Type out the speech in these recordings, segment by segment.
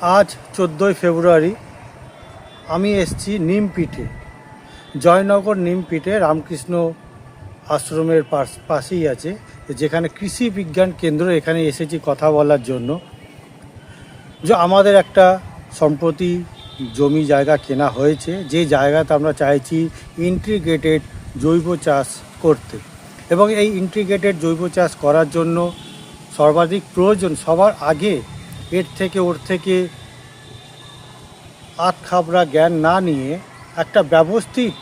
আজ চোদ্দোই ফেব্রুয়ারি আমি এসছি নিমপিঠে, জয়নগর নিমপিঠে রামকৃষ্ণ আশ্রমের পাশ, পাশেই আছে, যেখানে কৃষি বিজ্ঞান কেন্দ্র, এখানে এসেছি কথা বলার জন্য। যে আমাদের একটা সম্প্রতি জমি জায়গা কেনা হয়েছে, যে জায়গাতে আমরা চাইছি ইন্টিগ্রেটেড জৈব চাষ করতে। এবং এই ইন্টিগ্রেটেড জৈব চাষ করার জন্য সর্বাধিক প্রয়োজন, সবার আগে এর থেকে, ওর থেকে আট খাবরা জ্ঞান না নিয়ে একটা ব্যবস্থিত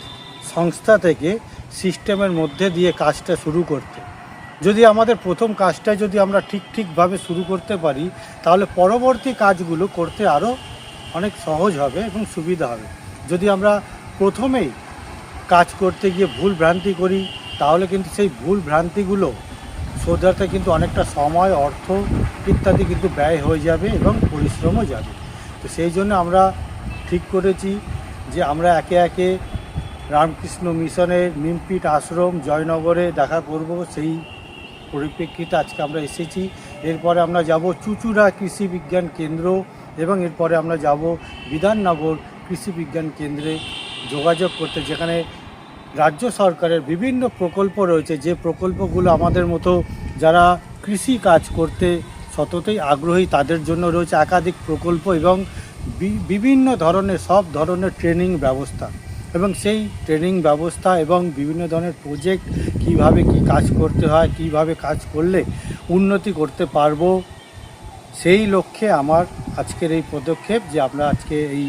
সংস্থা থেকে সিস্টেমের মধ্যে দিয়ে কাজটা শুরু করতে। যদি আমাদের প্রথম কাজটা যদি আমরা ঠিক ঠিকভাবে শুরু করতে পারি, তাহলে পরবর্তী কাজগুলো করতে আরও অনেক সহজ হবে এবং সুবিধা হবে। যদি আমরা প্রথমেই কাজ করতে গিয়ে ভুল ভ্রান্তি করি, তাহলে কিন্তু সেই ভুল ভ্রান্তিগুলো শোধরাতে কিন্তু অনেকটা সময়, অর্থ ইত্যাদি কিন্তু ব্যয় হয়ে যাবে এবং পরিশ্রমও যাবে। তো সেই জন্য আমরা ঠিক করেছি যে আমরা একে একে রামকৃষ্ণ মিশনের নিমপিট আশ্রম জয়নগরে দেখা করব। সেই পরিপ্রেক্ষিতে আজকে আমরা এসেছি। এরপরে আমরা যাব চুচুড়া কৃষি বিজ্ঞান কেন্দ্র এবং এরপরে আমরা যাব বিধাননগর কৃষি বিজ্ঞান কেন্দ্রে যোগাযোগ করতে, যেখানে রাজ্য সরকারের বিভিন্ন প্রকল্প রয়েছে। যে প্রকল্পগুলো আমাদের মতো যারা কৃষি কাজ করতে সততই আগ্রহী, তাদের জন্য রয়েছে একাধিক প্রকল্প এবং বিভিন্ন ধরনের, সব ধরনের ট্রেনিং ব্যবস্থা। এবং সেই ট্রেনিং ব্যবস্থা এবং বিভিন্ন ধরনের প্রজেক্ট কীভাবে কি কাজ করতে হয়, কীভাবে কাজ করলে উন্নতি করতে পারব, সেই লক্ষ্যে আমার আজকের এই পদক্ষেপ যে আমরা আজকে এই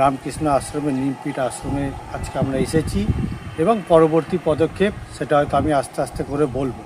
রামকৃষ্ণ আশ্রমে নিমপিট আশ্রমে আজকে আমরা এসেছি এবং পরবর্তী পদক্ষেপ, সেটা হয়তো আমি আস্তে আস্তে করে বলব।